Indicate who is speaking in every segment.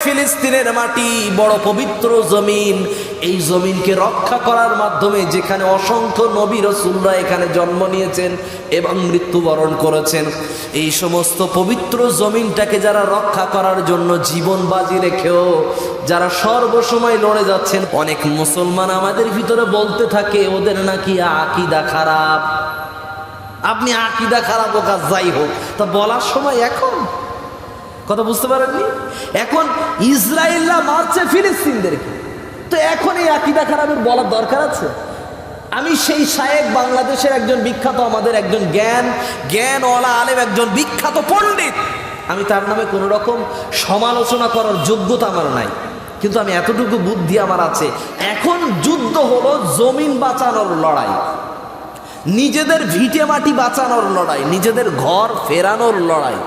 Speaker 1: ফিলিস্তিনের মাটি বড় পবিত্র জমিন। এই জমিনকে রক্ষা করার মাধ্যমে যেখানে অসংখ্য নবী রসুলরা এখানে জন্ম নিয়েছেন এবং মৃত্যুবরণ করেছেন। এই সমস্ত পবিত্র জমিনটাকে যারা রক্ষা করার জন্য জীবন বাজি রেখেও যারা সর্বসময় লড়ে যাচ্ছেন, অনেক মুসলমান আমাদের ভিতরে বলতে থাকে, ওদের নাকি আকিদা খারাপ। আপনি আকিদা খারাপ ও কাজ যাই হোক, তা বলার সময় এখন কথা বুঝতে পারেননি? এখন ইসরায়েলরা মারছে ফিলিস্তিনদেরকে। তো এখন এই আকিদা খারাপের বলার দরকার আছে? আমি সেই শায়েক বাংলাদেশের একজন বিখ্যাত, আমাদের একজন জ্ঞান জ্ঞান জ্ঞানওয়ালা আলেম, একজন বিখ্যাত পণ্ডিত। আমি তার নামে কোনো রকম সমালোচনা করার যোগ্যতা আমার নাই। কিন্তু আমি এতটুকু বুদ্ধি আমার আছে, এখন যুদ্ধ হলো জমিন বাঁচানোর লড়াই। নিজেদের ভিটে মাটি বাঁচানোর লড়াই, নিজেদের ঘর ফেরানোর লড়াই।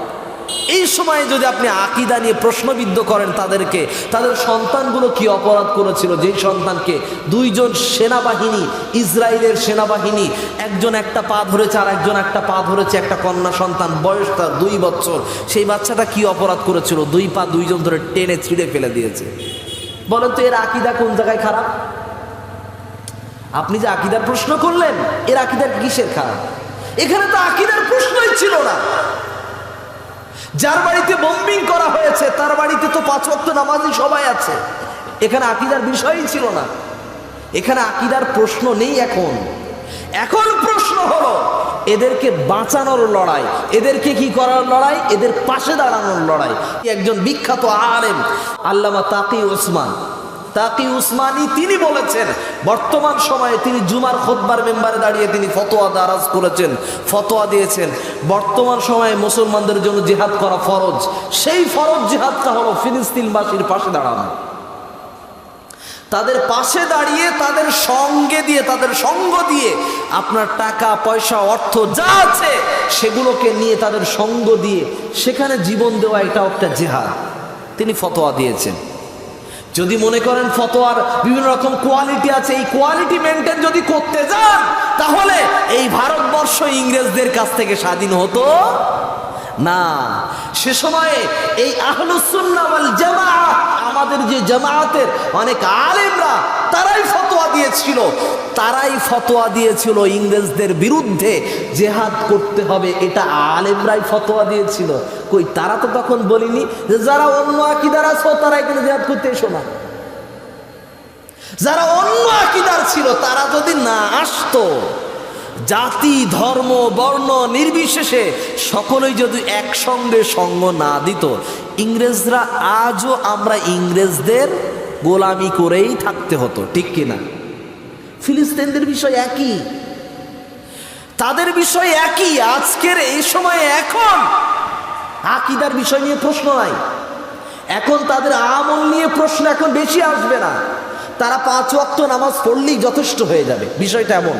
Speaker 1: এই সময়ে যদি আপনি আকিদা নিয়ে প্রশ্নবিদ্ধ করেন তাদেরকে, তাদের সন্তানগুলো কি অপরাধ করেছিল? যেই সন্তানকে দুইজন সেনাবাহিনী, ইসরায়েলের সেনাবাহিনী, একজন একটা পা ধরেছে আর একজন একটা পা ধরেছে একটা কন্যা সন্তান, বয়স তার দুই বছর, সেই বাচ্চাটা কি অপরাধ করেছিল? দুই পা দুইজন ধরে টেনে ছিঁড়ে ফেলে দিয়েছে। বলেন তো, এর আকিদা কোন জায়গায় খারাপ? আপনি যে আকিদার প্রশ্ন করলেন, এর আকিদার কিসের খারাপ? এখানে তো আকিদার প্রশ্নই ছিল না। যার বাড়িতে বম্বিং করা হয়েছে, তার বাড়িতে তো পাঁচ ভক্ত নামাজি সবাই আছে। এখানে আকিদার বিষয়ই ছিল না। এখানে আকিদার প্রশ্ন নেই এখন। এখন প্রশ্ন হলো, এদেরকে বাঁচানোর লড়াই, এদেরকে কি করার লড়াই? এদের পাশে দাঁড়ানোর লড়াই। একজন বিখ্যাত আলেম, আল্লামা তাকি ওসমান তাকি উসমানী তিনি বলেছেন, বর্তমান সময়ে তিনি জুমার খোদবার মেম্বারে দাঁড়িয়ে তিনি ফতোয়া দারাজ করেছেন, ফতোয়া দিয়েছেন। বর্তমান সময়ে মুসলমানদের জন্য জিহাদ করা ফরজ। সেই ফরজ জিহাদটা হলো ফিলিস্তিনবাসীর পাশে দাঁড়ানো। তাদের পাশে দাঁড়িয়ে, তাদের সঙ্গে দিয়ে, তাদের সঙ্গ দিয়ে আপনার টাকা, পয়সা, অর্থ যা আছে সেগুলোকে নিয়ে তাদের সঙ্গ দিয়ে সেখানে জীবন দেওয়া এটা একটা জেহাদ। তিনি ফতোয়া দিয়েছেন। যদি মনে করেন ফতোয়ার বিভিন্ন রকম কোয়ালিটি আছে, এই কোয়ালিটি মেনটেন যদি করতে যান, তাহলে এই ভারতবর্ষ ইংরেজদের কাছ থেকে স্বাধীন হতো না। সে সময়ে এই আহলুসুন্না জামা আমাদের যে জামায়াতের অনেক আলেমরা, তারাই ফতোয়া দিয়েছিল। তারাই ফতোয়া দিয়েছিল ইংরেজদের বিরুদ্ধে জেহাদ করতে হবে, এটা আলেমরাই ফতোয়া দিয়েছিল। কই, তারা তো তখন বলিনি যে যারা অন্য আকিদার আছো এখানে জেহাদ করতে এসো না। যারা অন্য আকিদার ছিল, তারা যদি না আসতো, জাতি, ধর্ম, বর্ণ নির্বিশেষে সকলেই যদি একসঙ্গে সঙ্গ না দিত, ইংরেজরা আজও আমরা ইংরেজদের গোলামি করেই থাকতে হতো, ঠিক কিনা ফিলিস্তিনদের বিষয় একই। তাদের বিষয় একই, আজকের এই সময় এখন আকিদার বিষয় নিয়ে প্রশ্ন নাই। এখন তাদের আমল নিয়ে প্রশ্ন এখন বেশি আসবে না। তারা পাঁচ ওয়াক্ত নামাজ পড়লেই যথেষ্ট হয়ে যাবে। বিষয়টা এমন।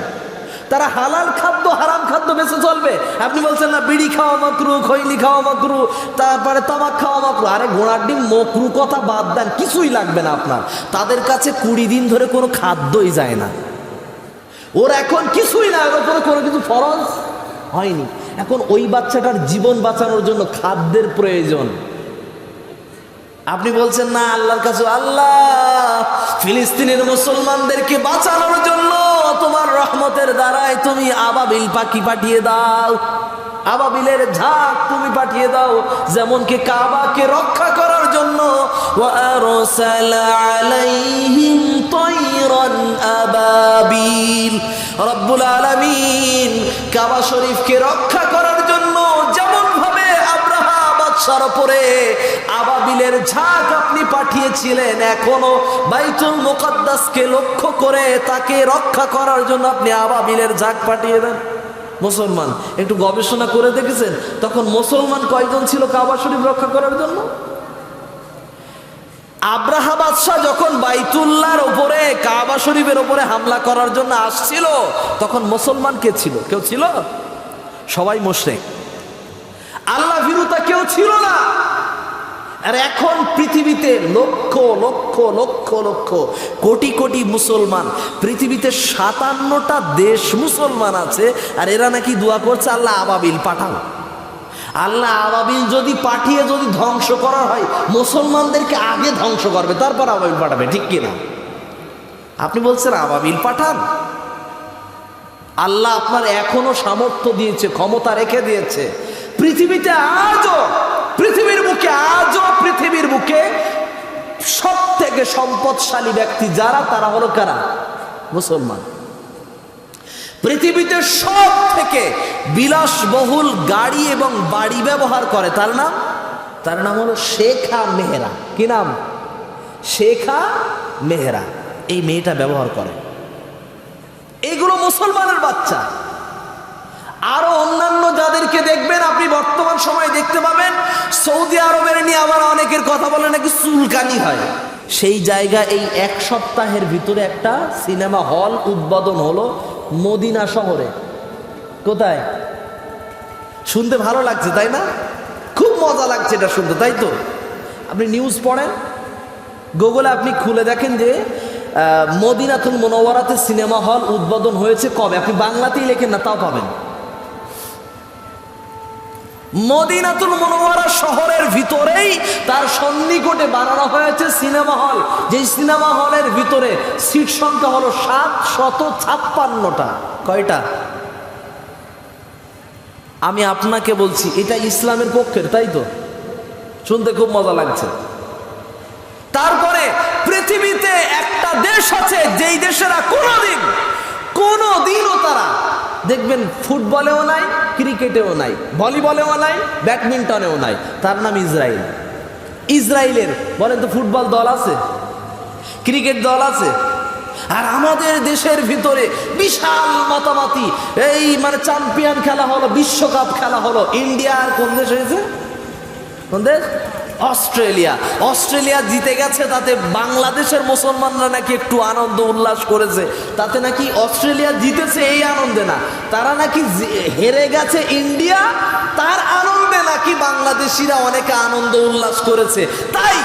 Speaker 1: তারা হালাল খাদ্য, হারাম খাদ্য বেঁচে চলবে। আপনি বলছেন না, বিড়ি খাওয়া মাকরু খৈলি খাওয়া মাকরু, তারপরে তামাক খাওয়া মাকরু। আরে ঘোড়ার ডিম, মকরু কথা বাদ দেন, কিছুই লাগবে না আপনার। তাদের কাছে কুড়ি দিন ধরে কোনো খাদ্যই যায় না। ওর এখন কিছুই না, ওর উপরে কোনো কিছু ফরজ হয়নি। এখন ওই বাচ্চাটার জীবন বাঁচানোর জন্য খাদ্যের প্রয়োজন। আপনি বলছেন, না, আল্লাহর কাছে আল্লাহ, ফিলিস্তিনের মুসলমানদেরকে বাঁচানোর জন্য তোমার রহমতের দ্বারাই তুমি আবাবিল পাখি পাঠিয়ে দাও। আবাবিলের ঝাঁক তুমি পাঠিয়ে দাও যেমন কি কাবাকে রক্ষা করার জন্য। রব্বুল আলামিন কাবা শরীফকে রক্ষা করার বাদশার উপরে আবাবিলের ঝাঁক আপনি পাঠিয়েছিলেন। এখনও বাইতুল মুকদ্দাসকে লক্ষ্য করে তাকে রক্ষা করার জন্য আপনি আবাবিলের ঝাঁক পাঠিয়ে দেন। মুসলমান, একটু গবেষণা করে দেখেছেন? তখন মুসলমান কয়জন ছিল কাবা শরীফ রক্ষা করার জন্য? আব্রাহা বাদশাহ যখন বাইতুল্লাহর ওপরে কাবা শরীফের ওপরে হামলা করার জন্য আসছিল, তখন মুসলমান কে ছিল? কেউ ছিল? সবাই মোশরেক। আল্লাহ বিরুতা কেউ ছিল না। আর এখন পৃথিবীতে লক্ষ লক্ষ লক্ষ লক্ষ, কোটি কোটি মুসলমান, পৃথিবীতে সাতান্নটা দেশ মুসলমান আছে, আর এরা নাকি দোয়া করছে, আল্লাহ আবাবিল পাঠাও। আল্লাহ আবাবিল যদি পাঠিয়ে, যদি ধ্বংস করা হয়, মুসলমানদেরকে আগে ধ্বংস করবে, তারপর আবাবিল পাঠাবে, ঠিক কিনা? আপনি বলছেন, আবাবিল পাঠান? আল্লাহ আপনার এখনও সামর্থ্য দিয়েছে, ক্ষমতা রেখে দিয়েছে। পৃথিবীতে আজও, পৃথিবীর বুকে, আজও পৃথিবীর বুকে সব থেকে সম্পদশালী ব্যক্তি যারা, তারা হলো কারা? মুসলমান। পৃথিবীতে সব থেকে বিলাসবহুল গাড়ি এবং বাড়ি ব্যবহার করে, তার নাম? তার নাম হলো শেখা মেহরা। কি নাম? শেখা মেহরা। এই মেয়েটা ব্যবহার করে। এগুলো মুসলমানের বাচ্চা। আরও অন্যান্য যাদেরকে দেখবেন আপনি বর্তমান সময়ে দেখতে পাবেন সৌদি আরবের নিয়ে আবার অনেকের কথা বলে নাকি চুলকানি হয়। সেই জায়গা এই এক সপ্তাহের ভিতরে একটা সিনেমা হল উদ্বোধন হলো মদিনা শহরে। কোথায়? শুনতে ভালো লাগছে তাই না? খুব মজা লাগছে এটা শুনতে তাই তো? আপনি নিউজ পড়েন? গুগলে আপনি খুলে দেখেন যে আহ, মদিনাতুল মনোয়ারাতে সিনেমা হল উদ্বোধন হয়েছে কবে? আপনি বাংলাতেই লেখেন না তাও পাবেন। মদিনাতুল মনোয়ারা শহরের ভিতরেই তার সন্নিকটে বানানো হয়েছে সিনেমা হল। যেই সিনেমা হলের ভিতরে সিট সংখ্যা হলো সাত শত ছাপ্পান্নটা। কয়টা? আমি আপনাকে বলছি, এটা ইসলামের পক্ষের, তাই তো? শুনতে খুব মজা লাগছে। তারপরে পৃথিবীতে একটা দেশ আছে, যেই দেশেরা কোনোদিন, কোনোদিনও তারা, দেখবেন ফুটবলেও নাই ক্রিকেটেও নাই, ভলিবলেও নাই, ব্যাডমিন্টনেও নাই। তার নাম ইসরায়েল ইসরায়েলের বলেন তো ফুটবল দল আছে? ক্রিকেট দল আছে? আর আমাদের দেশের ভিতরে বিশাল মাতামাতি এই মানে চ্যাম্পিয়ন খেলা হলো, বিশ্বকাপ খেলা হলো। ইন্ডিয়া আর কোন দেশ হয়েছে? কোন দেশ? অস্ট্রেলিয়া। অস্ট্রেলিয়া জিতে গেছে, তাতে বাংলাদেশের মুসলমানরা নাকি একটু আনন্দ উল্লাস করেছে। তাতে নাকি অস্ট্রেলিয়া জিতেছে এই আনন্দে না। তারা নাকি হেরে গেছে ইন্ডিয়া, তার আনন্দে নাকি বাংলাদেশিরা অনেকে আনন্দ উল্লাস করেছে। তাই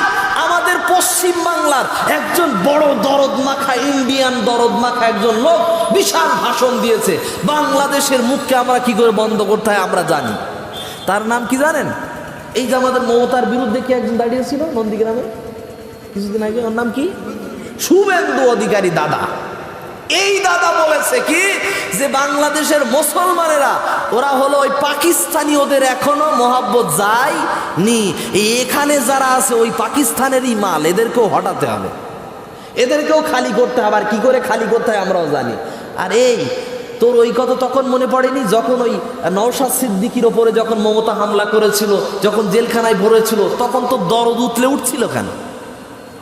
Speaker 1: আমাদের পশ্চিম বাংলার একজন বড় দরদ মাখা ইন্ডিয়ান দরদ মাখা একজন লোক বিশাল ভাষণ দিয়েছে। বাংলাদেশের মুখকে আমরা কি করে বন্ধ করতে হয় আমরা জানি। তার নাম কি জানেন? এই যে আমাদের মমতার বিরুদ্ধে কি একজন দাঁড়িয়েছিল নন্দীগ্রামে? কিছুদিন আগে, ওর নাম কি? শুভেন্দু অধিকারী দাদা। এই দাদা বলেছে কি, যে বাংলাদেশের মুসলমানেরা, ওরা হলো ওই পাকিস্তানি ওদের এখনও মহাব্বত যায় নি এখানে যারা আছে, ওই পাকিস্তানেরই মাল, এদেরকেও হটাতে হবে। এদেরকেও খালি করতে হবে, আর কি করে খালি করতে হয় আমরাও জানি। আর এই তোর ওই কথা তখন মনে পড়েনি? যখন ওই নওশাদ সিদ্দিকির ওপরে যখন মমতা হামলা করেছিল, যখন জেলখানায় ভরেছিল, তখন তো দরদ উতলে উঠছিল কেন?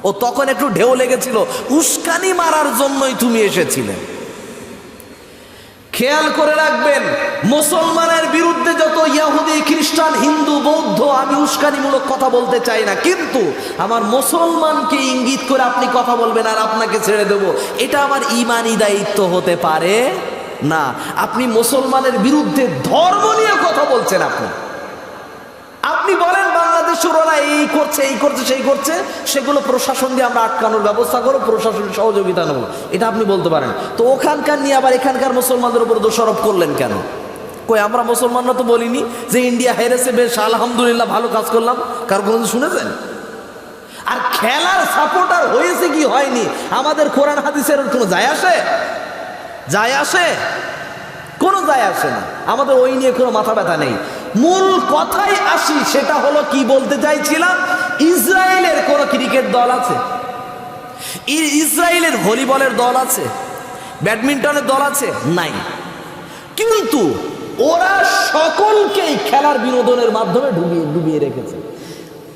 Speaker 1: ও তখন একটু ঢেউ লেগেছিল, উস্কানি মারার জন্যই তুমি এসেছিলে। খেয়াল করে রাখবেন, মুসলমানের বিরুদ্ধে যত ইয়াহুদি, খ্রিস্টান, হিন্দু, বৌদ্ধ, আমি উস্কানিমূলক কথা বলতে চাই না, কিন্তু আমার মুসলমানকে ইঙ্গিত করে আপনি কথা বলবেন আর আপনাকে ছেড়ে দেব। এটা আমার ইমানি দায়িত্ব হতে পারে। না, আপনি মুসলমানের বিরুদ্ধে ধর্ম নিয়ে কথা বলছেন আপনি। আপনি বলেন বাংলাদেশের ওরা এই করছে এই করছে, সেই করছে, সেগুলো প্রশাসন দিয়ে আমরা আটকানোর ব্যবস্থা করো প্রশাসনের সহযোগিতা নেব। এটা আপনি বলতে পারেন। তো ওখানকার নিয়ে আবার এখানকার মুসলমানদের উপর দোষারোপ করলেন কেন? কই, আমরা মুসলমানরা তো বলিনি যে ইন্ডিয়া হেরেছে, বেশ, আলহামদুলিল্লাহ, ভালো কাজ করলাম। কার কোনো শুনেছেন? আর খেলার সাপোর্টার হয়েছে কি হয়নি? আমাদের কোরআন হাদিসের কোনো যায় আসে? যায় আসে? কোনো যায় আসে না। আমাদের ওই নিয়ে কোনো মাথা ব্যথা নেই। মূল কথাই আসি, সেটা হলো কি বলতে চাইছিলাম, ইসরায়েলের কোনো ক্রিকেট দল আছে? ইসরায়েলের ভলিবলের দল আছে? ব্যাডমিন্টনের দল আছে? নাই। কিন্তু ওরা সকলকেই খেলার বিনোদনের মাধ্যমে ডুবিয়ে ডুবিয়ে রেখেছে।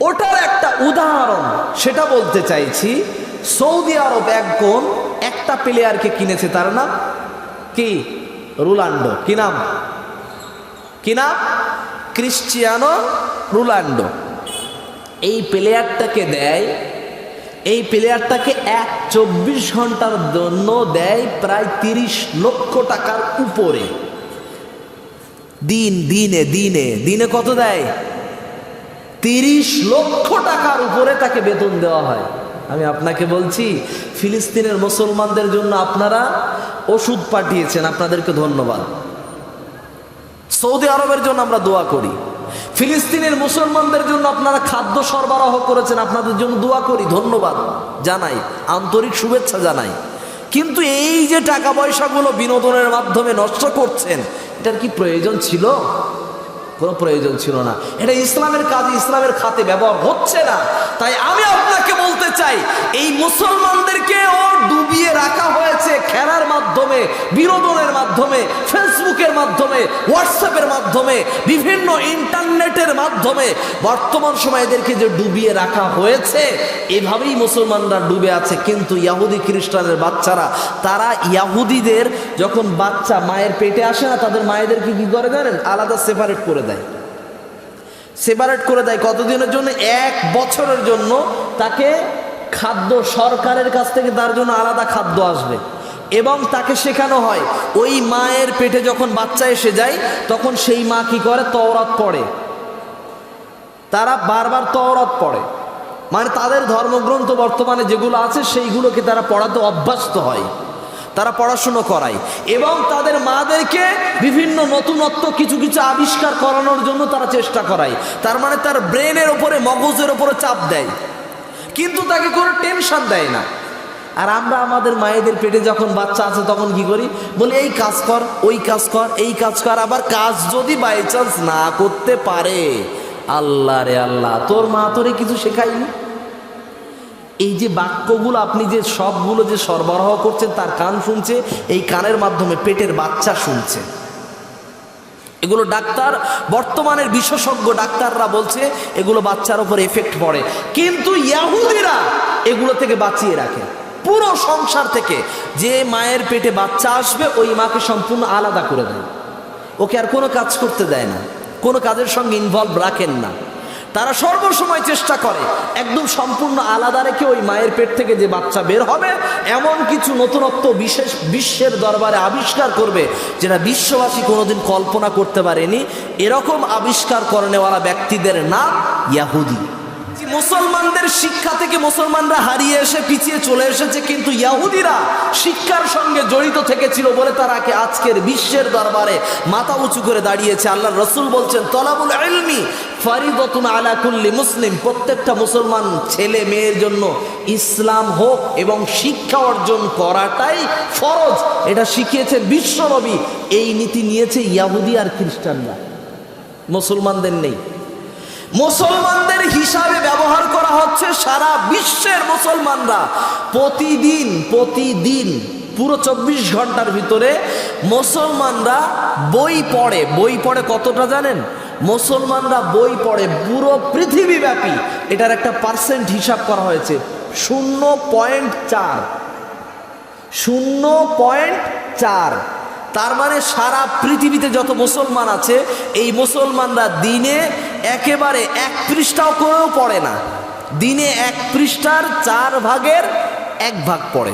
Speaker 1: ওটার একটা উদাহরণ, সেটা বলতে চাইছি, সৌদি আরব একজন একটা প্লেয়ারকে কিনেছে তার নাম কি? রোনাল্ডো। কি নাম? কি নাম? Cristiano Ronaldo. এই প্লেয়ারটাকে দেয়, এই প্লেয়ারটাকে এক চব্বিশ ঘণ্টার জন্য দেয় প্রায় তিরিশ লক্ষ টাকার উপরে। দিন, দিনে দিনে দিনে কত দেয়? তিরিশ লক্ষ টাকার উপরে তাকে বেতন দেওয়া হয়। আমি আপনাকে বলছি, ফিলিস্তিনের মুসলমানদের জন্য আপনারা ওষুধ পাঠিয়েছেন, আপনাদেরকে ধন্যবাদ। সৌদি আরবের জন্য আমরা দোয়া করি। ফিলিস্তিনের মুসলমানদের জন্য আপনারা খাদ্য সরবরাহ করেছেন, আপনাদের জন্য দোয়া করি, ধন্যবাদ জানাই, আন্তরিক শুভেচ্ছা জানাই। কিন্তু এই যে টাকা পয়সাগুলো বিনোদনের মাধ্যমে নষ্ট করছেন, এটার কি প্রয়োজন ছিল? কোনো প্রয়োজন ছিল না। এটা ইসলামের কাজে, ইসলামের খাতে ব্যবহার হচ্ছে না। তাই আমি আপনাকে বলতে চাই, এই মুসলমানদেরকে ও ডুবিয়ে রাখা হয়েছে খেলার মাধ্যমে, বিনোদনের মাধ্যমে, ফেসবুকের মাধ্যমে, হোয়াটসঅ্যাপের মাধ্যমে, বিভিন্ন ইন্টারনেটের মাধ্যমে। বর্তমান সময় এদেরকে যে ডুবিয়ে রাখা হয়েছে, এভাবেই মুসলমানরা ডুবে আছে। কিন্তু ইয়াহুদি খ্রিস্টানের বাচ্চারা, তারা ইয়াহুদিদের যখন বাচ্চা মায়ের পেটে আসে না, তাদের মায়েদেরকে কি করে জানেন? আলাদা সেপারেট করে দেয়। সেপারেট করে দেয় কতদিনের জন্য? এক বছরের জন্য তাকে খাদ্য সরকারের কাছ থেকে তার জন্য আলাদা খাদ্য আসবে। এবং তাকে শেখানো হয়, ওই মায়ের পেটে যখন বাচ্চা এসে যায়, তখন সেই মা কি করে? তওরাত পড়ে। তারা বারবার তওরাত পড়ে। মানে তাদের ধর্মগ্রন্থ বর্তমানে যেগুলো আছে, সেইগুলোকে তারা পড়াতে অভ্যস্ত হয়। তারা পড়াশুনো করায়। এবং তাদের মাদেরকে বিভিন্ন নতুনত্ব কিছু কিছু আবিষ্কার করানোর জন্য তারা চেষ্টা করায়। তার মানে তার ব্রেনের ওপরে, মগজের ওপরে চাপ দেয়। কিন্তু তাকে কোনো টেনশন দেয় না। আর আমরা আমাদের মায়েদের পেটে যখন বাচ্চা আছে তখন কি করি? বলি, এই কাজ কর, ওই কাজ কর, এই কাজ কর, আবার কাজ যদি বাই চান্স না করতে পারে। আল্লাহ রে আল্লাহ, তোর মা তোরে কিছু শেখায়নি? এই যে বাক্যগুলো আপনি যে সবগুলো যে সরবরাহ করছেন, তার কান শুনছে, এই কানের মাধ্যমে পেটের বাচ্চা শুনছে। এগুলো ডাক্তার, বর্তমানের বিশেষজ্ঞ ডাক্তাররা বলছে, এগুলো বাচ্চার ওপর এফেক্ট পড়ে। কিন্তু ইয়াহুদিরা এগুলো থেকে বাঁচিয়ে রাখে। পুরো সংসার থেকে যে মায়ের পেটে বাচ্চা আসবে, ওই মাকে সম্পূর্ণ আলাদা করে দেয়। ওকে আর কোনো কাজ করতে দেয় না। কোনো কাজের সঙ্গে ইনভলভ রাখেন না। তারা সর্বসময় চেষ্টা করে। একদম সম্পূর্ণ আলাদা রেখে ওই মায়ের পেট থেকে যে বাচ্চা বের হবে, এমন কিছু নতুনত্ব বিশেষ বিশ্বের দরবারে আবিষ্কার করবে যেটা বিশ্ববাসী কোনোদিন কল্পনা করতে পারেনি। এরকম আবিষ্কার করেনেওয়ালা ব্যক্তিদের নাম ইয়াহুদি। মুসলমানদের শিক্ষা থেকে মুসলমানরা হারিয়ে এসে পিছিয়ে চলে এসেছে, কিন্তু ইয়াহুদিরা শিক্ষার সঙ্গে জড়িত থেকেছিল বলে তারা আজকের বিশ্বের দরবারে মাথা উঁচু করে দাঁড়িয়েছে। আল্লাহ রসুল বলছেন, তলাবুল এলমি ফারিদতুন আলা কুল্লি মুসলিম। প্রত্যেকটা মুসলমান ছেলে মেয়ের জন্য ইসলাম হোক এবং শিক্ষা অর্জন করাটাই ফরজ। এটা শিখিয়েছে বিশ্বনবী এই নীতি নিয়েছে ইয়াহুদি আর খ্রিস্টানরা। মুসলমানদের নেই। মুসলমানদের হিসাবে ব্যবহার করা হচ্ছে সারা বিশ্বের মুসলমানরা। প্রতিদিন প্রতিদিন, পুরো চব্বিশ ঘণ্টার ভিতরে মুসলমানরা বই পড়ে। বই পড়ে কতটা জানেন? মুসলমানরা বই পড়ে পুরো পৃথিবীব্যাপী। এটার একটা পার্সেন্ট হিসাব করা হয়েছে। শূন্য পয়েন্ট চার। শূন্য পয়েন্ট চার। তার মানে সারা পৃথিবীতে যত মুসলমান আছে, এই মুসলমানরা দিনে একেবারে এক পৃষ্ঠাও করেও পড়ে না। দিনে এক পৃষ্ঠার চার ভাগের এক ভাগ পড়ে।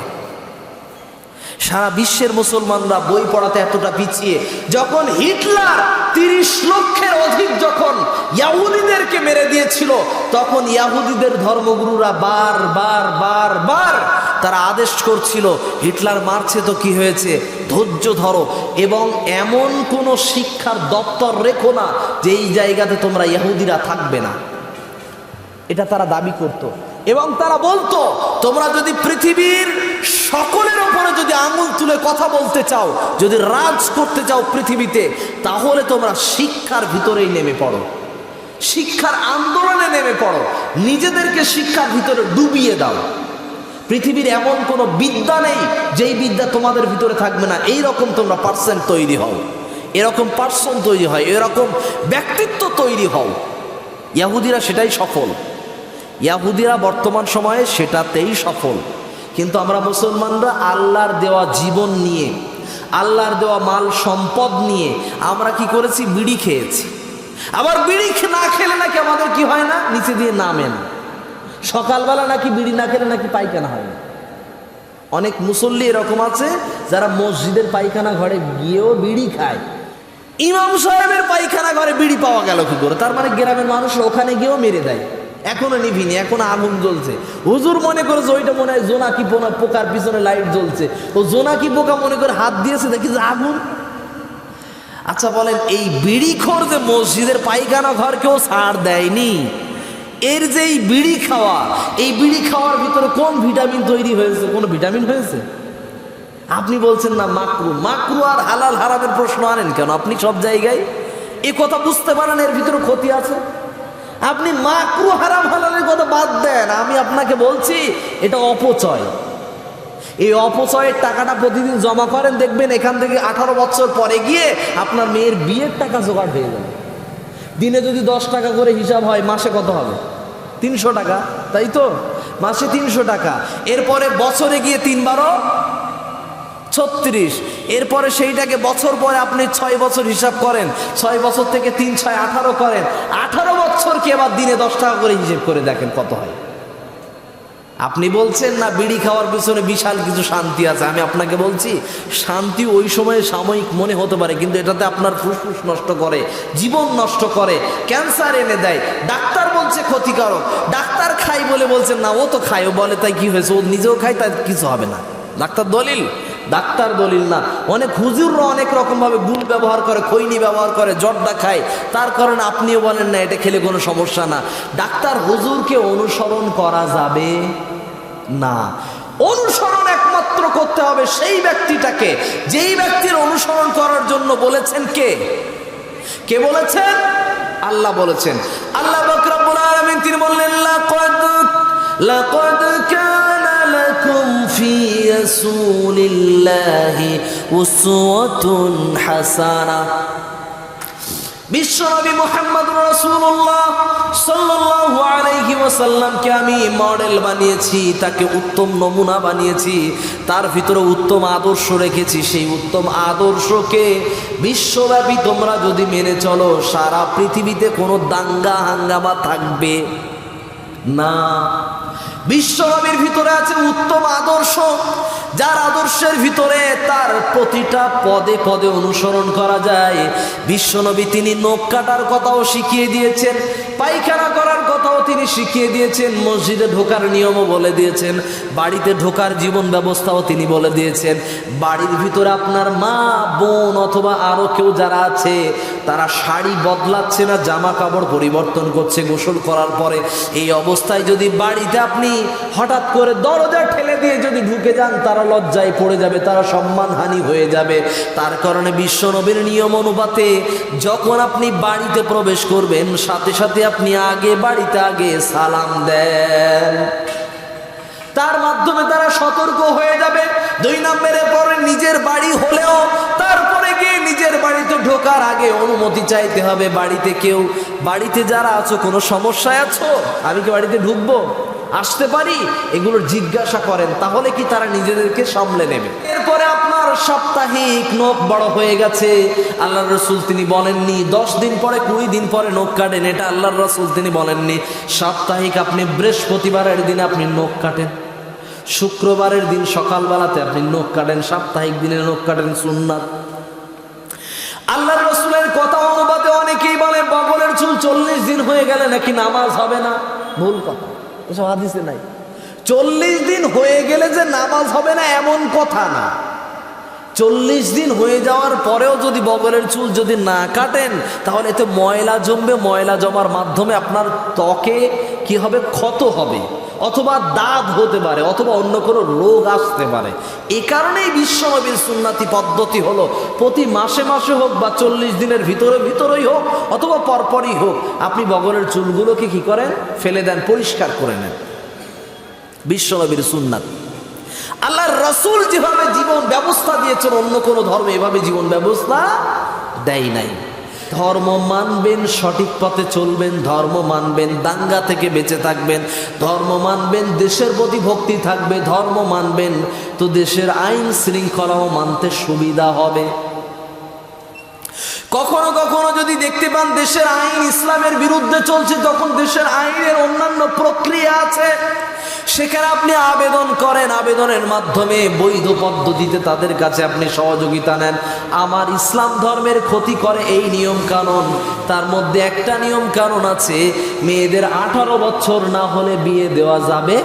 Speaker 1: সারা বিশ্বের মুসলমানরা বই পড়াতে এতটা পিছিয়ে। যখন হিটলার তিরিশ লক্ষের অধিক যখন ইয়াহুদিদেরকে মেরে দিয়েছিল, তখন ইয়াহুদিদের ধর্মগুরুরা বার বার বার বার তারা আদেশ করছিল, হিটলার মারছে তো কি হয়েছে? ধৈর্য ধরো। এবং এমন কোনো শিক্ষার দপ্তর রেখো না যে এই জায়গাতে তোমরা ইয়াহুদিরা থাকবে না। এটা তারা দাবি করত। এবং তারা বলতো, তোমরা যদি পৃথিবীর সকলের ওপরে যদি আঙুল তুলে কথা বলতে চাও, যদি রাজ করতে চাও পৃথিবীতে, তাহলে তোমরা শিক্ষার ভিতরেই নেমে পড়ো। শিক্ষার আন্দোলনে নেমে পড়ো। নিজেদেরকে শিক্ষার ভিতরে ডুবিয়ে দাও। পৃথিবীর এমন কোনো বিদ্যা নেই, যেই বিদ্যা তোমাদের ভিতরে থাকবে না। এই রকম তোমরা পার্সেন্ট তৈরি হও। এরকম পার্সন তৈরি হয়। এরকম ব্যক্তিত্ব তৈরি হও। ইয়াহুদিরা সেটাই সফল। ইয়াহুদিরা বর্তমান সময়ে সেটাতেই সফল। কিন্তু আমরা মুসলমানরা আল্লাহর দেওয়া জীবন নিয়ে, আল্লাহর দেওয়া মাল সম্পদ নিয়ে আমরা কি করেছি? বিড়ি খেয়েছি। আবার বিড়ি না খেলে নাকি আমাদের কি হয় না? নিচে দিয়ে নামে না সকালবেলা নাকি বিড়ি না খেলে নাকি পায়খানা হয় না। অনেক মুসল্লি এরকম আছে, যারা মসজিদের পায়খানা ঘরে গিয়েও বিড়ি খায়। ইমাম সাহেবের পায়খানা ঘরে বিড়ি পাওয়া গেল কি করে? তার মানে গ্রামের মানুষ ওখানে গিয়েও মেরে দেয়। এখনও নিভিনি, এখনও আগুন জ্বলছে। হুজুর মনে করেছে ওইটা মনে হয় জোনাকি পোনা পোকার পিছনে লাইট জ্বলছে। ও জোনাকি পোকা মনে করে হাত দিয়েছে দেখি যে আগুন। আচ্ছা বলেন, এই বিড়ি বিড়িখোর যে মসজিদের পায়খানা ঘর কেউ ছাড় দেয়নি? এর যে এই বিড়ি খাওয়া, এই বিড়ি খাওয়ার ভিতরে কোন ভিটামিন তৈরি হয়েছে? কোনো ভিটামিন হয়েছে? আপনি বলছেন না মাকরু। মাকরু আর হালাল হারামের প্রশ্ন আনেন কেন? আপনি সব জায়গায় এ কথা বুঝতে পারেন, এর ভিতরে ক্ষতি আছে? আপনি মাকরু হারাম হালালের কথা বাদ দেন। আমি আপনাকে বলছি, এটা অপচয়। এই অপচয়ের টাকাটা প্রতিদিন জমা করেন, দেখবেন এখান থেকে আঠারো বছর পরে গিয়ে আপনার মেয়ের বিয়ের টাকা জোগাড় হয়ে যাবে। দিনে যদি দশ টাকা করে হিসাব হয়, মাসে কত হবে? তিনশো টাকা, তাই তো? মাসে তিনশো টাকা। এরপরে বছরে গিয়ে তিনবারও ছত্রিশ। এরপরে সেইটাকে বছর পরে আপনি ছয় বছর হিসাব করেন। ছয় বছর থেকে তিন, ছয়, আঠারো করেন। আঠারো বছর কি আবার দিনে দশ টাকা করে হিসেব করে দেখেন কত হয়? আপনি বলছেন না, বিড়ি খাওয়ার পিছনে বিশাল কিছু শান্তি আছে। আমি আপনাকে বলছি, শান্তি ওই সময়ে সাময়িক মনে হতে পারে, কিন্তু এটাতে আপনার ফুসফুস নষ্ট করে, জীবন নষ্ট করে, ক্যান্সার এনে দেয়। ডাক্তার বলছে ক্ষতিকারক। ডাক্তার খাই বলে বলছেন, না, ও তো খায় ও বলে তাই কি হয়েছে? ও নিজেও খায় তাই কিছু হবে না। ডাক্তার দলিল? ডাক্তার দলিল না। অনেক হুজুররা অনেক রকমভাবে গুল ব্যবহার করে, খৈনি ব্যবহার করে, জর্দা খায়। তার কারণে আপনিও বলেন না, এটা খেলে কোনো সমস্যা না। ডাক্তার হুজুরকে অনুসরণ করা যাবে না। অনুসরণ একমাত্র করতে হবে সেই ব্যক্তিটাকে। যেই ব্যক্তির অনুসরণ করার জন্য বলেছেন কে? কে বলেছেন? আল্লাহ বলেছেন। আল্লাহ বকরাবুল আলামিন তিনি বললেন, লাকাদ লাকাদ রাসূলিল্লাহি উসওয়াতুন হাসানা। বিশ্বনবী মোহাম্মদ রসুল্লাহ সাল্লাল্লাহু আলাইহি ওয়াসাল্লামকে আমি মডেল বানিয়েছি, তাকে উত্তম নমুনা বানিয়েছি, তার ভিতরে উত্তম আদর্শ রেখেছি। সেই উত্তম আদর্শকে বিশ্বব্যাপী তোমরা যদি মেনে চলো, সারা পৃথিবীতে কোনো দাঙ্গা হাঙ্গামা থাকবে না। বিশ্বনবীর ভিতরে আছে উত্তম আদর্শ। যার আদর্শের ভিতরে তার প্রতিটা পদে পদে অনুসরণ করা যায়। বিশ্বনবী তিনি নখ কাটার কথাও শিখিয়ে দিয়েছেন, পায়খানা করার কথাও তিনি শিখিয়ে দিয়েছেন, মসজিদে ঢোকার নিয়মও বলে দিয়েছেন, বাড়িতে ঢোকার জীবন ব্যবস্থাও তিনি বলে দিয়েছেন। বাড়ির ভিতরে আপনার মা, বোন অথবা আরও কেউ যারা আছে, তারা শাড়ি বদলাচ্ছে না জামা কাপড় পরিবর্তন করছে, গোসল করার পরে। এই অবস্থায় যদি বাড়িতে আপনি হঠাৎ করে দরজা ঠেলে দিয়ে যদি ঢুকে যান, তারা লজ্জায় পড়ে যাবে, তারা সম্মানহানি হয়ে যাবে। তার কারণে বিশ্বনবীর নিয়ম অনুপাতে যখন আপনি বাড়িতে প্রবেশ করবেন, সাথে সাথে আপনি আগে বাড়িতে আগে সালাম দেন। তার মাধ্যমে তারা সতর্ক হয়ে যাবে। দুই নম্বরের পরে নিজের বাড়ি হলেও তারপরে গিয়ে নিজের বাড়িতে ঢোকার আগে অনুমতি চাইতে হবে বাড়িতে কেউ। বাড়িতে যারা আছো, কোনো সমস্যায় আছো? আমি কি বাড়িতে ঢুকবো? আসতে পারি? এগুলো জিজ্ঞাসা করেন, তাহলে কি তারা নিজেদেরকে সামলে নেবে? এরপরে আপনার সাপ্তাহিক নখ বড় হয়ে গেছে। আল্লাহ রসুল তিনি বলেননি, দশ দিন পরে, কুড়ি দিন পরে নখ কাটেন, এটা আল্লাহর রসুল তিনি বলেননি। সাপ্তাহিক আপনি বৃহস্পতিবারের দিন আপনি নখ কাটেন। শুক্রবারের দিন সকালবেলাতে আপনি নখ কাটেন, সাপ্তাহিক দিনে নখ কাটেন, সুন্নাত। আল্লাহ রসুলের কথা অনুবাদে অনেকেই বলে বগলের চুল চল্লিশ দিন হয়ে গেলে নাকি নামাজ হবে না? ভুল কথা। এসব হাদিসে নাই। চল্লিশ দিন হয়ে গেলে যে নামাজ হবে না এমন কথা না। চল্লিশ দিন হয়ে যাওয়ার পরেও যদি বগলের চুল যদি না কাটেন, তাহলে এতে ময়লা জমবে, ময়লা জমার মাধ্যমে আপনার ত্বকে কি হবে? ক্ষত হবে। অথবা দাঁত হতে পারে, অথবা অন্য কোনো রোগ আসতে পারে। এ কারণেই বিশ্বনবীর সুন্নাতি পদ্ধতি হলো, প্রতি মাসে মাসে হোক বা চল্লিশ দিনের ভিতরে ভিতরেই হোক, অথবা পরপরই হোক, আপনি বগলের চুলগুলোকে কি করেন? ফেলে দেন, পরিষ্কার করে নেন। বিশ্বনবীর সুন্নাত। আল্লাহর রসুল যেভাবে জীবন ব্যবস্থা দিয়েছেন, অন্য কোনো ধর্মে এভাবে জীবন ব্যবস্থা দেয় নাই। ধর্ম মানবেন, সঠিক পথে চলবেন, ধর্ম মানবেন, দাঙ্গা থেকে বেঁচে থাকবেন। ধর্ম মানবেন, দেশের প্রতি ভক্তি থাকবে, ধর্ম মানবেন, তো দেশের আইন শৃঙ্খলাও মানতে সুবিধা হবে। কখনো কখনো যদি দেখতে পান দেশের আইন ইসলামের বিরুদ্ধে চলছে, তখন দেশের আইনের অন্যান্য প্রক্রিয়া আছে। সেখানে আপনি আবেদন করেন, আবেদনের মাধ্যমে বৈধ পদ্ধতিতে তাদের কাছে আপনি সহযোগিতা নেন। আমার ইসলাম ধর্মের ক্ষতি করে এই নিয়ম কানুন। তার মধ্যে একটা নিয়ম কানুন আছে, মেয়েদের আঠারো বছর না হলে বিয়ে দেওয়া যাবে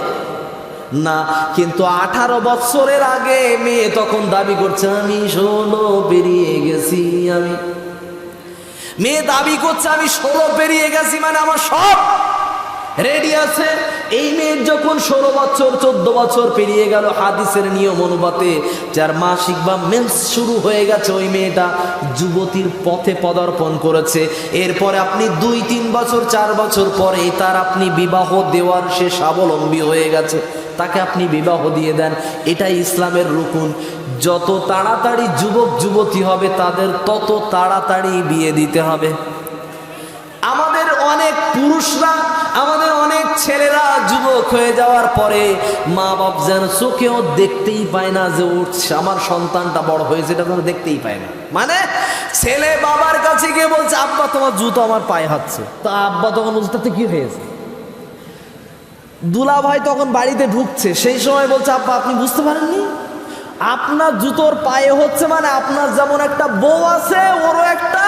Speaker 1: না। কিন্তু আঠারো বছরের আগে মেয়ে তখন দাবি করছে, আমি ষোলো পেরিয়ে গেছি, আমি মেয়ে দাবি করছে, আমি ষোলো পেরিয়ে গেছি মানে আমার সব রেডি আছে। এই মেয়ের যখন ষোলো বছর, চোদ্দ বছর পেরিয়ে গেল, হাদিসের নিয়ম অনুপাতে যার মাসিক বা মেন্স শুরু হয়ে গেছে, ওই মেয়েটা যুবতীর পথে পদার্পণ করেছে। এরপরে আপনি দুই, তিন বছর, চার বছর পরে তার আপনি বিবাহ দেওয়ার সে স্বাবলম্বী হয়ে গেছে। তাকে আপনি বিবাহ দিয়ে দেন। এটাই ইসলামের রুকুন। যত তাড়াতাড়ি যুবক যুবতী হবে তাদের তত তাড়াতাড়ি বিয়ে দিতে হবে। আমাদের অনেক পুরুষরা, আমাদের অনেক ছেলেরা যুবক হয়ে যাওয়ার পরে মা বাপ যেন চোখেও দেখতেই পায় না যে উঠছে আমার সন্তানটা বড় হয়েছে। এটা যেন দেখতেই পায় না। মানে ছেলে বাবার কাছে গিয়ে বলছে, আব্বা, তোমার জুতো আমার পায়ে হচ্ছে তা আব্বা তখন বলছে, তাতে কি হয়েছে? দুলা ভাই তখন বাড়িতে ঢুকছে। সেই সময় বলছে, আব্বা, আপনি বুঝতে পারেননি? আপনার জুতোর পায়ে হচ্ছে মানে আপনার যেমন একটা বউ আছে, ওরও একটা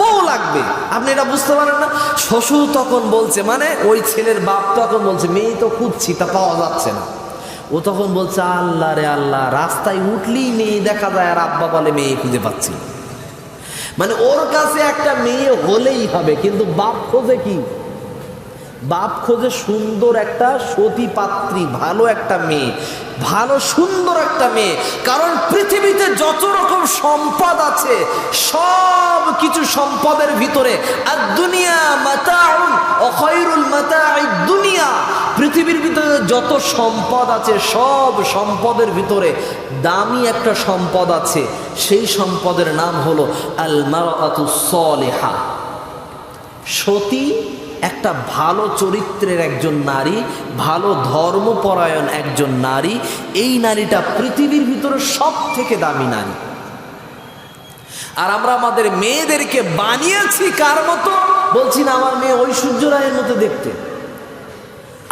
Speaker 1: বউ লাগবে। আপনি এটা বুঝতে পারেন না? শ্বশুর তখন বলছে মানে ওই ছেলের বাপ তখন বলছে, মেয়ে তো খুঁজছি, তা পাওয়া যাচ্ছে না। ও তখন বলছে, আল্লাহ রে আল্লাহ, রাস্তায় উঠলেই মেয়ে দেখা যায়, আর আব্বা বলে মেয়ে খুঁজে পাচ্ছি মানে ওর কাছে একটা মেয়ে হলেই হবে, কিন্তু বাপ খোঁজে কি? বাপ খোঁজে সুন্দর একটা সতী পাত্রী ভালো একটা মেয়ে, ভালো সুন্দর একটা মেয়ে, কারণ পৃথিবীতে যত রকম সম্পদ আছে, সব কিছু সম্পদের ভিতরে, আর দুনিয়া মাতাউন অখয়রুল মাতাই দুনিয়া, পৃথিবীর ভিতরে যত সম্পদ আছে, সব সম্পদের ভিতরে দামি একটা সম্পদ আছে, সেই সম্পদের নাম হলো আল মারাতু সলেহা। সতী একটা ভালো চরিত্রের একজন নারী, ভালো ধর্মপরায়ণ একজন নারী, এই নারীটা পৃথিবীর ভিতরে সব থেকে দামি নারী। আর আমরা আমাদের মেয়েদেরকে বানিয়েছি কার মতো? বলছি না, আমার মেয়ে ঐশ্বর্য রায়ের মতো দেখতে।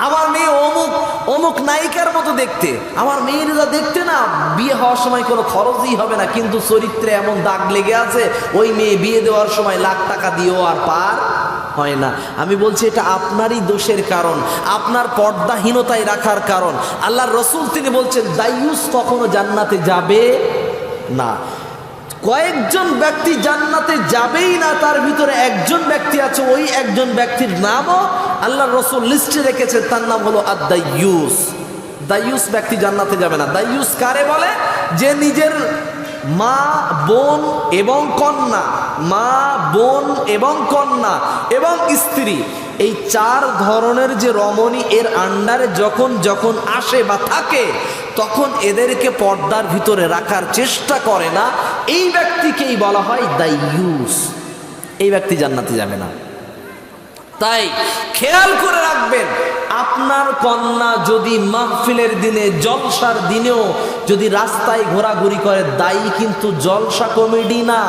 Speaker 1: আমার মেয়ে অমুক অমুক নায়িকার মতো দেখতে। আমার মেয়ের দেখতে না, বিয়ে হওয়ার সময় কোনো খরচই হবে না, কিন্তু চরিত্রে এমন দাগ লেগে আছে, ওই মেয়ে বিয়ে দেওয়ার সময় লাখ টাকা দিয়েও আর পার হয় না। আমি বলছি, এটা আপনারই দোষের কারণ। আপনার পর্দাহীনতায় রাখার কারণ। আল্লাহর রসুল তিনি বলছেন দাইয়ুস কখনো জান্নাতে যাবে না। কয়েকজন ব্যক্তি জান্নাতে যাবেই না, তার ভিতরে একজন ব্যক্তি আছে, ওই একজন ব্যক্তির নামও আল্লাহ রসুল লিস্টে রেখেছেন, তার নাম হলো আদাইয়ুস দাইয়ুস ব্যক্তি জান্নাতে যাবে না। দাইয়ুস কারে বলে? যে নিজের মা, বোন এবং কন্যা। মা, বোন এবং কন্যা এবং স্ত্রী। এই চার ধরনের যে রমণী এর আন্ডারে যখন যখন আসে বা থাকে, তখন এদেরকে পর্দার ভিতরে রাখার চেষ্টা করে না। এই ব্যক্তিকেই বলা হয় দাইয়ুস এই ব্যক্তি জান্নাতে যাবে না। তাই খেয়াল করে রাখবেন, আপনার কন্যা যদি মাহফিলের দিনে, জলসার দিনেও যদি রাস্তায় ঘোরাঘুরি করে, দায়ী কিন্তু জলসা কমেডি না।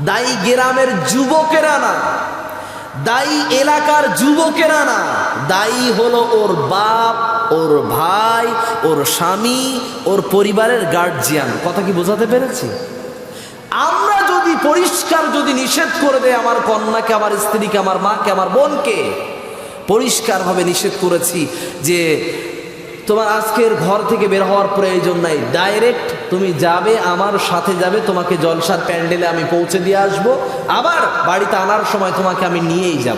Speaker 1: দায়ী গ্রামের যুবকেরা না। দায়ী এলাকার যুবকেরা না। দায়ী হলো ওর বাপ, ওর ভাই, ওর স্বামী, ওর পরিবারের গার্জিয়ান কথা কি বোঝাতে পেরেছি? আমরা যদি পরিষ্কার যদি নিষেধ করে দেয় আমার কন্যাকে, আমার স্ত্রীকে, আমার মাকে, আমার বোনকে, পরিষ্কারভাবে নিষেধ করেছি যে তোমার আজকের ঘর থেকে বের হওয়ার প্রয়োজন নাই। ডাইরেক্ট তুমি যাবে, আমার সাথে যাবে, তোমাকে জলসার প্যান্ডেলে আমি পৌঁছে দিয়ে আসব। আবার বাড়িতে আনার সময় তোমাকে আমি নিয়েই যাব।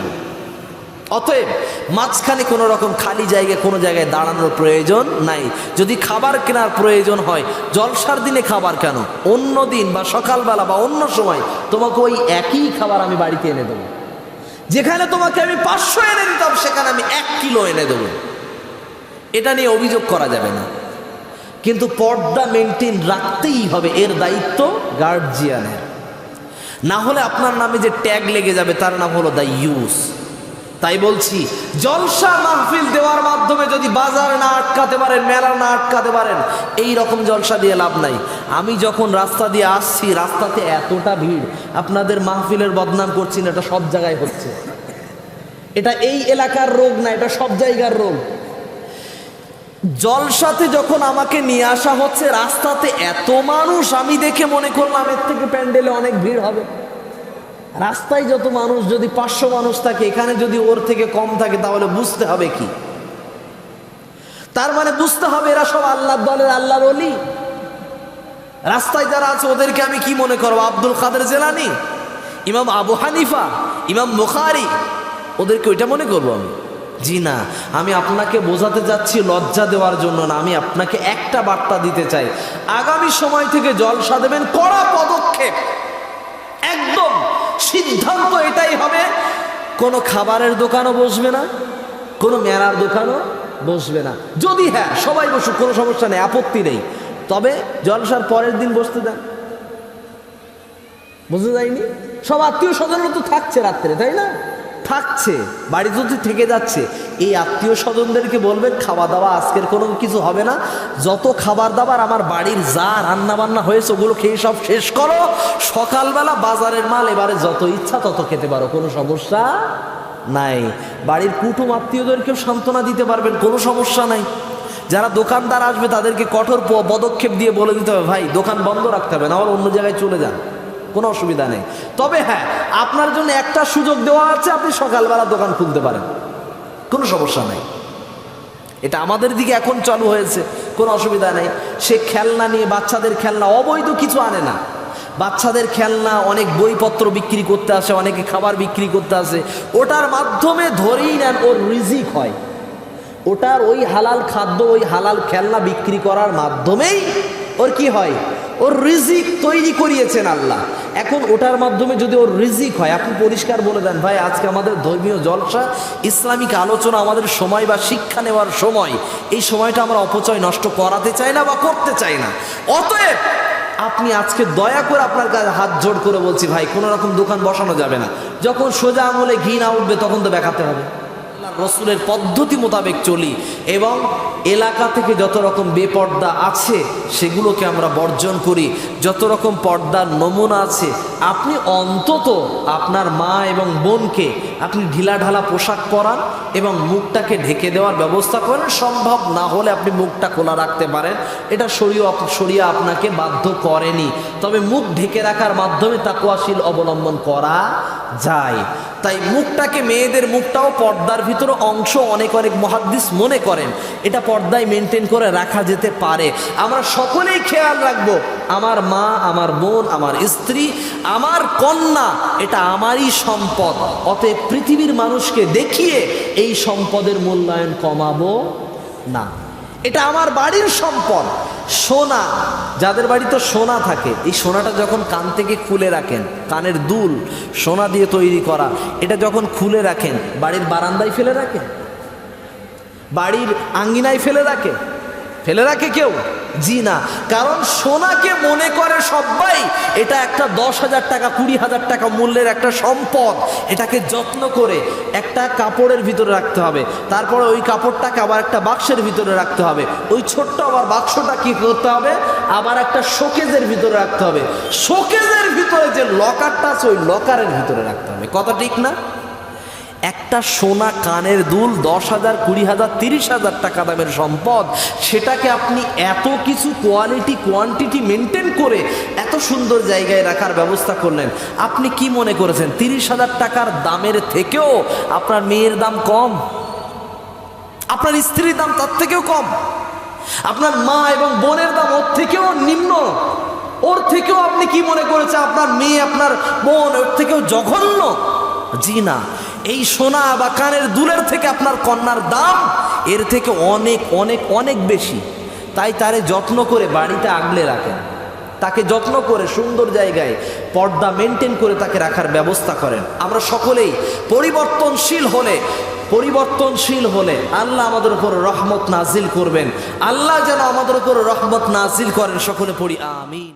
Speaker 1: অতএব মাঝখানে কোনো রকম খালি জায়গায়, কোনো জায়গায় দাঁড়ানোর প্রয়োজন নাই। যদি খাবার কেনার প্রয়োজন হয়, জলসার দিনে খাবার কেন? অন্য দিন বা সকালবেলা বা অন্য সময় তোমাকে ওই একই খাবার আমি বাড়িতে এনে দেবো। যেখানে তোমাকে আমি পাঁচশো এনে দিতাম, সেখানে আমি এক কিলো এনে দেবো। এটা নিয়ে অভিযোগ করা যাবে না। কিন্তু পর্দা মেনটেন রাখতেই হবে, এর দায়িত্ব গার্জিয়ানের না হলে আপনার নামে যে ট্যাগ লেগে যাবে, তার নাম হলো দ্য ইউজ তাই বলছি, জলসা মাহফিল দেওয়ার মাধ্যমে যদি বাজার না আটকাতে পারেন, মেলা না আটকাতে পারেন, এই রকম জলসা দিয়ে লাভ নাই। আমি যখন রাস্তা দিয়ে আসছি, রাস্তাতে এতটা ভিড়, আপনাদের মাহফিলের বদনাম করছি না, এটা সব জায়গায় হচ্ছে। এটা এই এলাকার রোগ না, এটা সব জায়গার রোগ। জলসাতে যখন আমাকে নিয়ে আসা হচ্ছে, রাস্তাতে এত মানুষ, আমি দেখে মনে করলাম এর থেকে প্যান্ডেলে অনেক ভিড় হবে। রাস্তায় যত মানুষ, যদি পাঁচশো মানুষ থাকে, এখানে যদি ওর থেকে কম থাকে, তাহলে বুঝতে হবে কি? তার মানে বুঝতে হবে এরা সব আল্লাহ দলের আল্লাহর অলি রাস্তায় যারা আছে, ওদেরকে আমি কি মনে করব? আব্দুল কাদের জেলানি, ইমাম আবু হানিফা, ইমাম মুখারি ওদেরকে ওইটা মনে করব আমি। জি না, আমি আপনাকে বোঝাতে যাচ্ছি লজ্জা দেওয়ার জন্য না, আমি আপনাকে একটা বার্তা দিতে চাই। আগামী সময় থেকে জলসা দেবেন কড়া পদক্ষেপ। একদম, সিদ্ধান্ত এটাই হবে, কোনো খাবারের দোকানও বসবে না, কোনো মেলার দোকানও বসবে না। যদি হ্যাঁ সবাই বসুক, কোনো সমস্যা নেই, আপত্তি নেই। তবে জলসার পরের দিন বসতে দেন। বুঝতে যায়নি সব আত্মীয় স্বজনরা তো থাকছে রাত্রে, তাই না? থাকছে বাড়িতে তো থেকে যাচ্ছে, এই আত্মীয় স্বজনদেরকে বলবেন খাওয়া দাওয়া আজকের কোনো কিছু হবে না। যত খাবার দাবার আমার বাড়ির যা রান্না বান্না হয়েছে, ওগুলো খেয়ে সব শেষ করো। সকালবেলা বাজারের মাল, এবারে যত ইচ্ছা তত খেতে পারো। কোনো সমস্যা নাই। বাড়ির কুটুম আত্মীয়দেরকেও সান্ত্বনা দিতে পারবেন, কোনো সমস্যা নাই। যারা দোকানদার আসবে, তাদেরকে কঠোর পদক্ষেপ দিয়ে বলে দিতে হবে, ভাই, দোকান বন্ধ রাখতে হবে না আবার অন্য জায়গায় চলে যান। কোনো অসুবিধা নেই। তবে হ্যাঁ আপনার জন্য একটা সুযোগ দেওয়া আছে, আপনি সকালবেলা দোকান খুলতে পারেন। কোনো সমস্যা নেই। এটা আমাদের দিকে এখন চালু হয়েছে, কোনো অসুবিধা নেই। সে খেলনা নিয়ে বাচ্চাদের খেলনা অবৈধ কিছু আনে না। বাচ্চাদের খেলনা, অনেক বইপত্র বিক্রি করতে আসে, অনেকে খাবার বিক্রি করতে আসে। ওটার মাধ্যমে ধরেই নেন, ওর রিজিক হয়। ওটার ওই হালাল খাদ্য, ওই হালাল খেলনা বিক্রি করার মাধ্যমেই ওর কি হয়? ওর রিজিক তৈরি করিয়েছেন আল্লাহ। এখন ওটার মাধ্যমে যদি ওর রিজিক হয়, আপনি পরিষ্কার বলে দেন, ভাই, আজকে আমাদের ধর্মীয় জলসা, ইসলামিক আলোচনা, আমাদের সময় বা শিক্ষা নেওয়ার সময়, এই সময়টা আমরা অপচয় নষ্ট করাতে চাই না বা করতে চাই না। অতএব আপনি আজকে দয়া করে আপনার কাছে হাত জোড় করে বলছি, ভাই, কোনো রকম দোকান বসানো যাবে না। যখন সোজা আঙুলে ঘি না উঠবে, তখন তো দেখাতে হবে। রসুলের পদ্ধতি মোতাবেক চলি এবং এলাকা থেকে যত রকম বেপর্দা আছে, সেগুলোকে আমরা বর্জন করি। যত রকম পর্দার নমুনা আছে, আপনি অন্তত আপনার মা এবং বোনকে আপনি ঢিলাঢালা পোশাক পরান এবং মুখটাকে ঢেকে দেওয়ার ব্যবস্থা করেন। সম্ভব না হলে আপনি মুখটা খোলা রাখতে পারেন। এটা শরীয় শরিয়া আপনাকে বাধ্য করেনি। তবে মুখ ঢেকে রাখার মাধ্যমে তাকুয়াশীল অবলম্বন করা যায়। তাই মুখটাকে, মেয়েদের মুখটাও পর্দার ভিতরে অংশ অনেক অনেক মহাদ্দিস মনে করেন। এটা পর্দায় মেনটেন করে রাখা যেতে পারে। আমরা সকলেই খেয়াল রাখব, আমার মা, আমার বোন, আমার স্ত্রী, আমার কন্যা, এটা আমারই সম্পদ। অতএব পৃথিবীর মানুষকে দেখিয়ে এই সম্পদের মূল্যায়ন কমাবো না। এটা আমার বাড়ির সম্পদ, সোনা। যাদের বাড়িতে সোনা থাকে, এই সোনাটা যখন কান থেকে খুলে রাখেন, কানের দুল সোনা দিয়ে তৈরি করা, এটা যখন খুলে রাখেন, বাড়ির বারান্দায় ফেলে রাখেন? বাড়ির আঙ্গিনায় ফেলে রাখে। ফেলে রাখে কেউ? জি না। কারণ সোনাকে মনে করে সবাই এটা একটা দশ হাজার টাকা, কুড়ি হাজার টাকা মূল্যের একটা সম্পদ। এটাকে যত্ন করে একটা কাপড়ের ভিতরে রাখতে হবে। তারপরে ওই কাপড়টাকে আবার একটা বাক্সের ভিতরে রাখতে হবে। ওই ছোট্ট আবার বাক্সটা কি করতে হবে? আবার একটা শোকেজের ভিতরে রাখতে হবে। শোকেজের ভিতরে যে লকারটা আছে, ওই লকারের ভিতরে রাখতে হবে। কথা ঠিক না? একটা সোনা কানের দুল দশ হাজার, কুড়ি হাজার, তিরিশ হাজার টাকা দামের সম্পদ। সেটাকে আপনি এত কিছু কোয়ালিটি কোয়ান্টিটি মেনটেন করে এত সুন্দর জায়গায় রাখার ব্যবস্থা করলেন। আপনি কি মনে করেছেন? তিরিশ হাজার টাকার দামের থেকেও আপনার মেয়ের দাম কম? আপনার স্ত্রীর দাম তার থেকেও কম? আপনার মা এবং বোনের দাম ওর থেকেও নিম্ন? ওর থেকেও আপনি কি মনে করেছেন? আপনার মেয়ে, আপনার বোন ওর থেকেও জঘন্য? জি না। এই সোনা বা কানের দুলের থেকে আপনার কন্যার দাম, এর থেকে অনেক অনেক অনেক বেশি। তাই তারে যত্ন করে বাড়িতে আগলে রাখেন। তাকে যত্ন করে সুন্দর জায়গায় পর্দা মেনটেন করে তাকে রাখার ব্যবস্থা করেন। আমরা সকলেই পরিবর্তনশীল হলে পরিবর্তনশীল হলে আল্লাহ আমাদের উপর রহমত নাজিল করবেন। আল্লাহ যেন আমাদের উপর রহমত নাজিল করেন, সকলে পড়ি, আমিন।